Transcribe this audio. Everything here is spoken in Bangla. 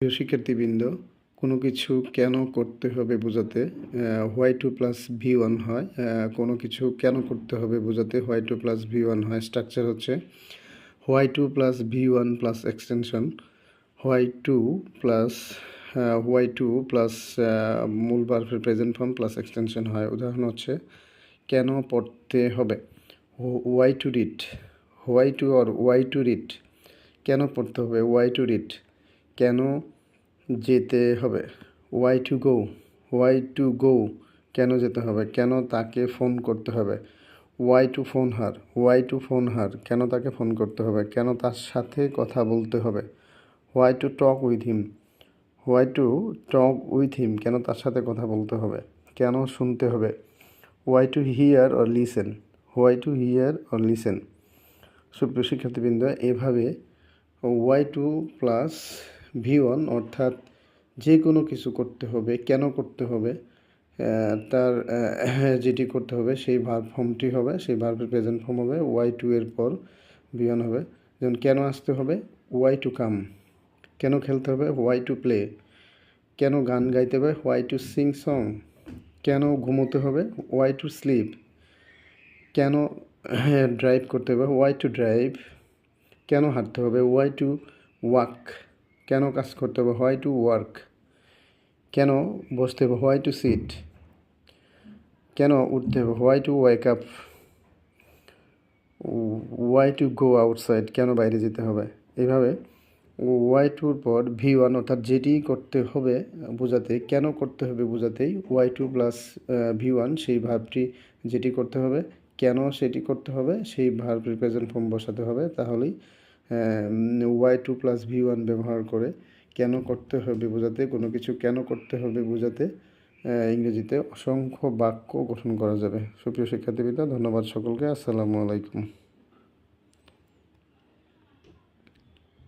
প্রিয় শিক্ষার্থীবৃন্দ, কোনো কিছু কেন করতে হবে বোঝাতে why to plus V one হয় কোনো কিছু কেন করতে হবে বোঝাতে why to plus V one হয় স্ট্রাকচার হচ্ছে why to plus V one plus extension why to plus why to plus মূল বার্ফের প্রেজেন্ট ফর্ম প্লাস এক্সটেনশন হয়। উদাহরণ হচ্ছে, কেন পড়তে হবে? Why to read why to or why to read কেন পড়তে হবে? ওয়াই টু রিড কেন যেতে হবে? Why to go why to go কেন যেতে হবে? কেন তাকে ফোন করতে হবে? Why to phone her why to phone her কেন তাকে ফোন করতে হবে? কেন তার সাথে কথা বলতে হবে? Why to talk with him why to talk with him কেন তার সাথে কথা বলতে হবে? কেন শুনতে হবে? Why to hear or listen why to hear or listen সুপ্রিয় শিক্ষার্থীবৃন্দ, এভাবে why to plus V one অর্থাৎ যে কোনো কিছু করতে হবে, কেন করতে হবে তার যেটি করতে হবে সেই ভার্ব ফর্মটি হবে, সেই ভার্বের প্রেজেন্ট ফর্ম হবে ওয়াই টু এর পর ভি হবে। যেমন কেন আসতে হবে ওয়াই টু কাম কেন খেলতে হবে ওয়াই টু প্লে কেন গান গাইতে হবে ওয়াই টু সিং সং কেন ঘুমোতে হবে ওয়াই টু স্লিপ কেন ড্রাইভ করতে হবে ওয়াই টু ড্রাইভ কেন হাঁটতে হবে ওয়াই টু ওয়াক কেন কাজ করতে হবে? হোয়াই টু ওয়ার্ক কেন বসতে হবে? হোয়াই টু সিট কেন উঠতে হবে? Why to wake up why to go outside কেন বাইরে যেতে হবে? এইভাবে ওয়াই টুর পর ভি ওয়ান অর্থাৎ যেটি করতে হবে বোঝাতে, কেন করতে হবে বোঝাতেই why to plus V one সেই ভার্বটি যেটি করতে হবে। কেন সেটি করতে হবে? সেই ভার্ব প্রেজেন্ট ফর্ম বসাতে হবে। তাহলেই why to plus V one ব্যবহার করে কেন করতে হবে বোঝাতে, কোনো কিছু কেন করতে হবে বোঝাতে ইংরেজিতে অসংখ্য বাক্য গঠন করা যাবে। সুপ্রিয় শিক্ষার্থীবৃন্দ, ধন্যবাদ সকলকে। আসসালামু আলাইকুম।